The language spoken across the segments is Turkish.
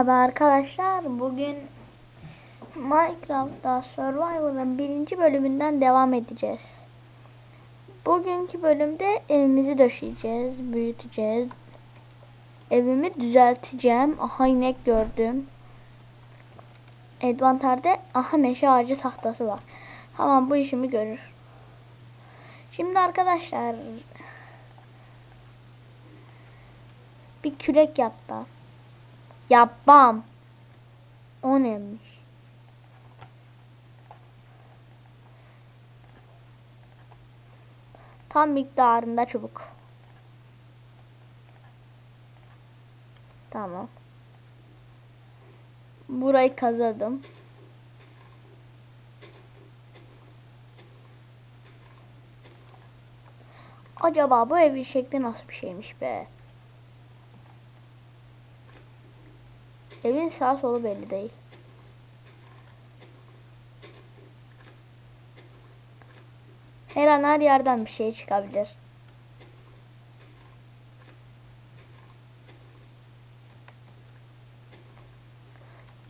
Merhaba arkadaşlar. Bugün Minecraft'ta Survival'ın birinci bölümünden devam edeceğiz. Bugünkü bölümde evimizi döşeyeceğiz, büyüteceğiz. Evimi düzelteceğim. Aha inek gördüm. Advantar'da aha meşe ağacı tahtası var. Tamam bu işimi görür. Şimdi arkadaşlar bir kürek yaptı. Yapmam. O neymiş? Tam miktarında çubuk. Tamam. Burayı kazıdım. Acaba bu evin şekli nasıl bir şeymiş be? Evin sağ solu belli değil. Her an her yerden bir şey çıkabilir.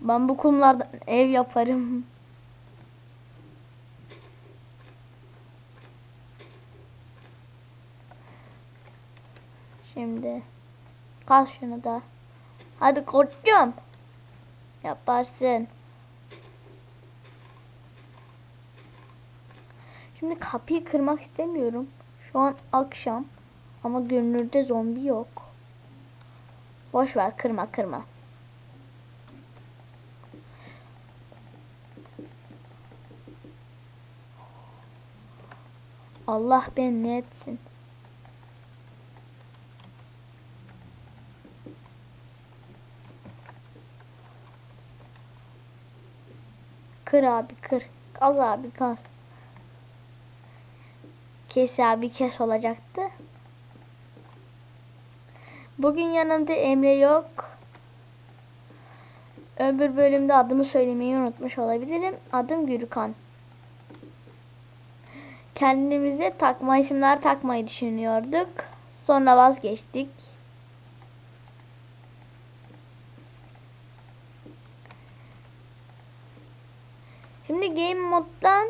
Ben bu kumlardan ev yaparım. Şimdi kaz şunu da. Hadi koçum. Yaparsın. Şimdi kapıyı kırmak istemiyorum. Şu an akşam. Ama görünürde zombi yok. Boş ver kırma kırma. Allah beni ne etsin. Kır abi kır. Kaz abi kaz. Kes abi kes olacaktı. Bugün yanımda Emre yok. Öbür bölümde adımı söylemeyi unutmuş olabilirim. Adım Gürkan. Kendimize takma isimler takmayı düşünüyorduk. Sonra vazgeçtik. Şimdi game moddan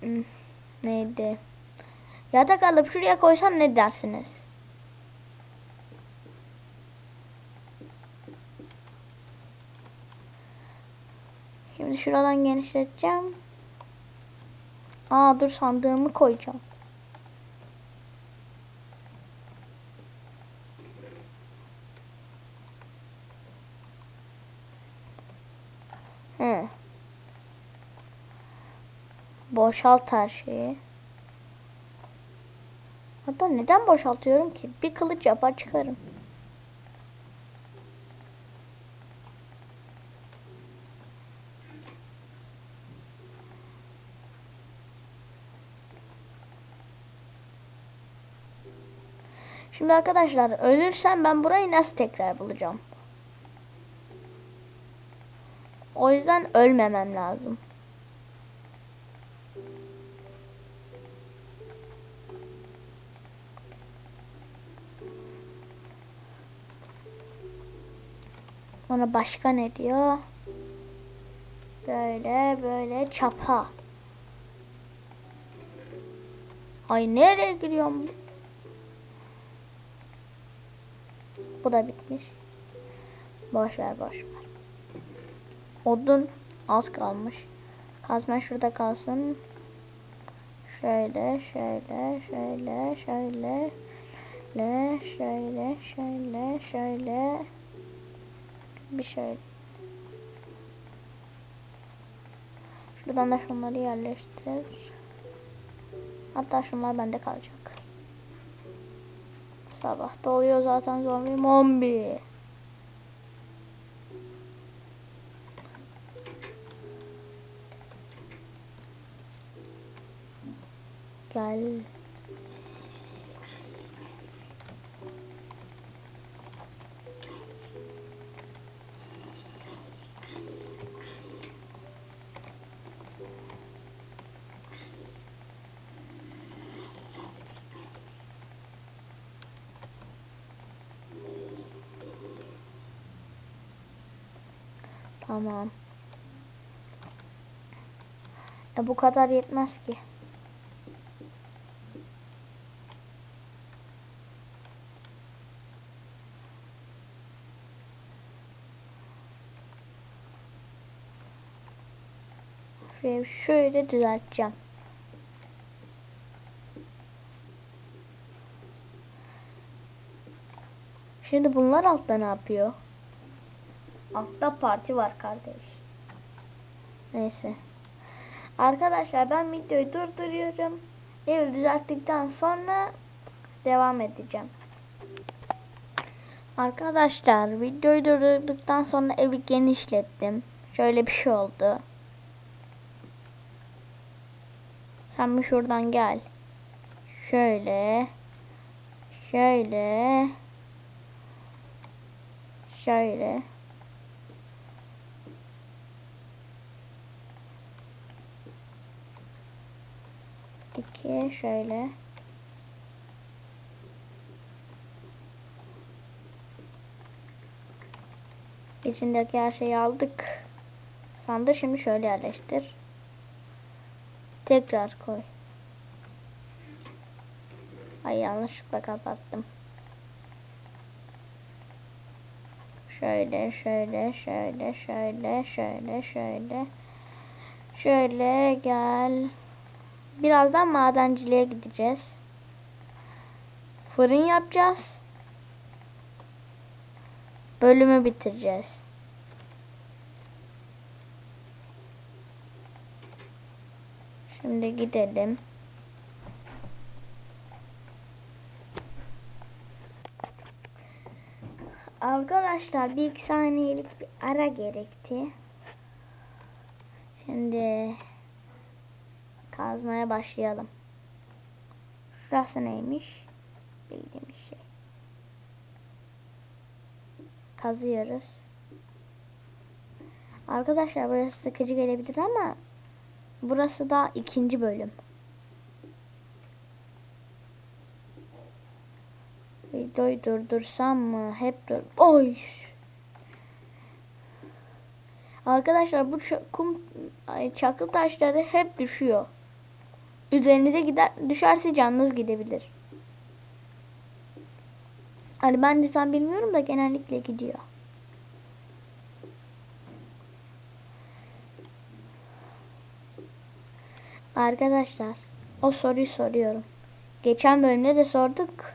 Hmm, neydi? Yatak alıp şuraya koysam ne dersiniz? Şimdi şuradan genişleteceğim. Aa dur sandığımı koyacağım. He. Boşalt her şeyi. Hatta neden boşaltıyorum ki? Bir kılıç yapar çıkarım. Şimdi arkadaşlar ölürsem ben burayı nasıl tekrar bulacağım? O yüzden ölmemem lazım. Ona başka ne diyor? Böyle böyle çapa. Ay nereye giriyorum? Bu da bitmiş. Boş ver boş ver. Odun az kalmış. Kazma şurada kalsın. Şöyle şöyle şöyle şöyle şöyle şöyle şöyle şöyle bir şey. Şuradan da şunları yerleştir. Hatta şunlar bende kalacak. Sabah doluyor zaten zombi mombi. Gel. Tamam. E bu kadar yetmez ki. Şöyle, düzelteceğim. Şimdi bunlar altta ne yapıyor? Altta parti var kardeş. Neyse. Arkadaşlar ben videoyu durduruyorum. Evi düzelttikten sonra devam edeceğim. Arkadaşlar videoyu durdurduktan sonra evi genişlettim. Şöyle bir şey oldu. Sen bir şuradan gel. Şöyle. Şöyle. Şöyle. İki şöyle. İçindeki her şeyi aldık. Sandığı şimdi şöyle yerleştir. Tekrar koy. Ay yanlışlıkla kapattım. Şöyle, şöyle, şöyle, şöyle, şöyle, şöyle. Şöyle gel. Birazdan madenciliğe gideceğiz. Fırın yapacağız. Bölümü bitireceğiz. Şimdi gidelim. Arkadaşlar bir iki saniyelik bir ara gerekti. Şimdi kazmaya başlayalım. Şurası neymiş? Bildiğimiz şey. Kazıyoruz. Arkadaşlar burası sıkıcı gelebilir ama burası da ikinci bölüm. Videoyu durdursam mı? Hep dur. Oy. Arkadaşlar bu kum çakıl taşları hep düşüyor. Üzerinize gider düşerse canınız gidebilir. Hani ben de tam bilmiyorum da genellikle gidiyor. Arkadaşlar o soruyu soruyorum. Geçen bölümde de sorduk.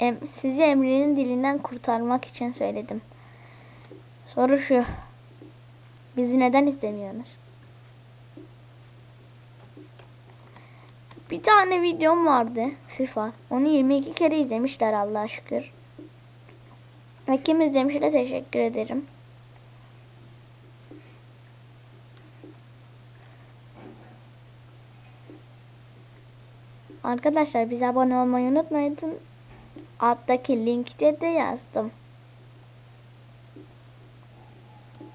Em, sizi Emre'nin dilinden kurtarmak için söyledim. Soru şu. Bizi neden izlemiyorsunuz? Bir tane videom vardı FIFA. Onu 22 kere izlemişler Allah'a şükür. Ve kim izlemişse teşekkür ederim. Arkadaşlar bize abone olmayı unutmayın. Alttaki linkte de yazdım.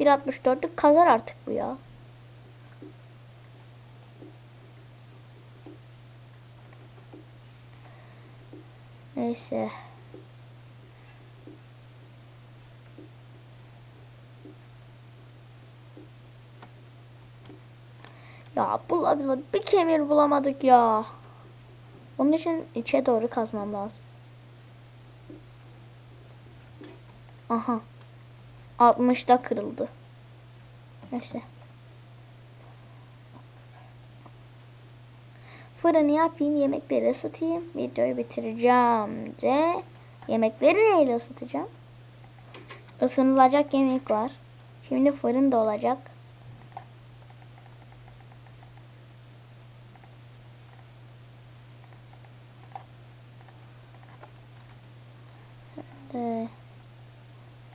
1.64'lük kazar artık bu ya. Neyse. Ya bula bula bir kemir bulamadık ya. Onun için içe doğru kazmam lazım. Aha. 60'da kırıldı. Neyse. Fırını yapayım, yemekleri ısıtayım. Videoyu bitireceğim de yemekleri neyle ısıtacağım? Isınılacak yemek var. Şimdi fırın da olacak.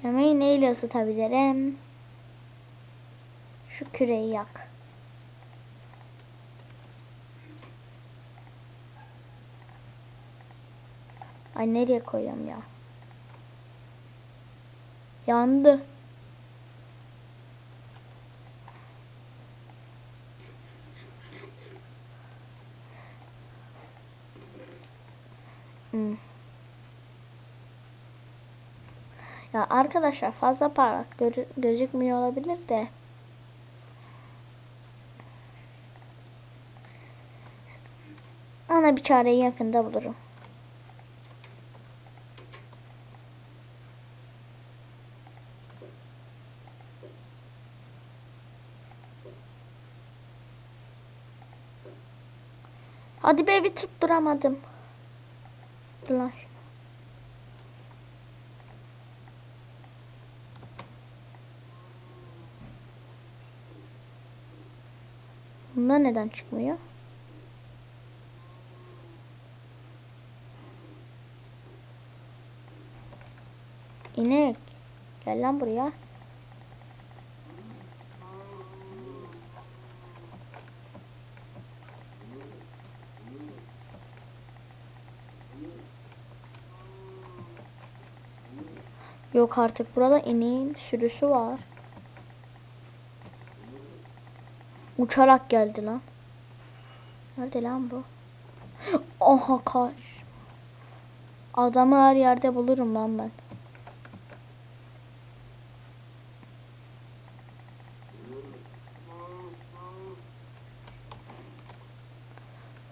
Yemeği neyle ısıtabilirim? Şu küreyi yak. Ay nereye koyuyorum ya? Yandı. Hmm. Ya arkadaşlar fazla parlak gözükmüyor olabilir de. Ona bir çareyi yakında bulurum. Hadi be bir tutturamadım. Dur lan. Bunlar neden çıkmıyor? İnek. Gel lan buraya. Yok artık burada ineğin sürüsü var. Uçarak geldi lan. Nerede lan bu? Oha kaç. Adamı her yerde bulurum lan ben.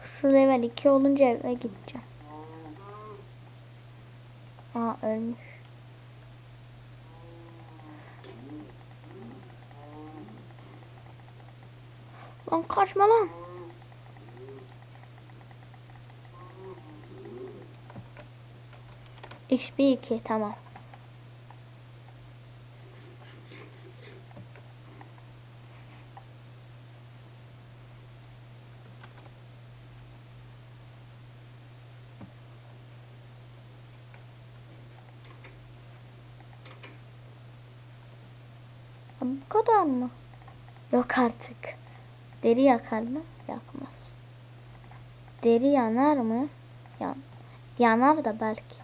Şu level 2 olunca eve gideceğim. Aa ölmüş. Lan kaçma lan. XP 2 tamam. Bu kadar mı? Yok artık. Deri yakar mı? Yakmaz. Deri yanar mı? Yan. Yanar da belki.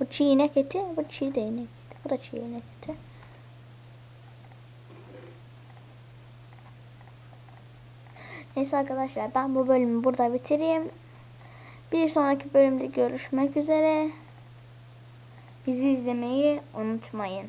Bu çiğ eti, bu çiğ de inek eti. Bu da çiğ eti. Neyse arkadaşlar ben bu bölümü burada bitireyim. Bir sonraki bölümde görüşmek üzere. Bizi izlemeyi unutmayın.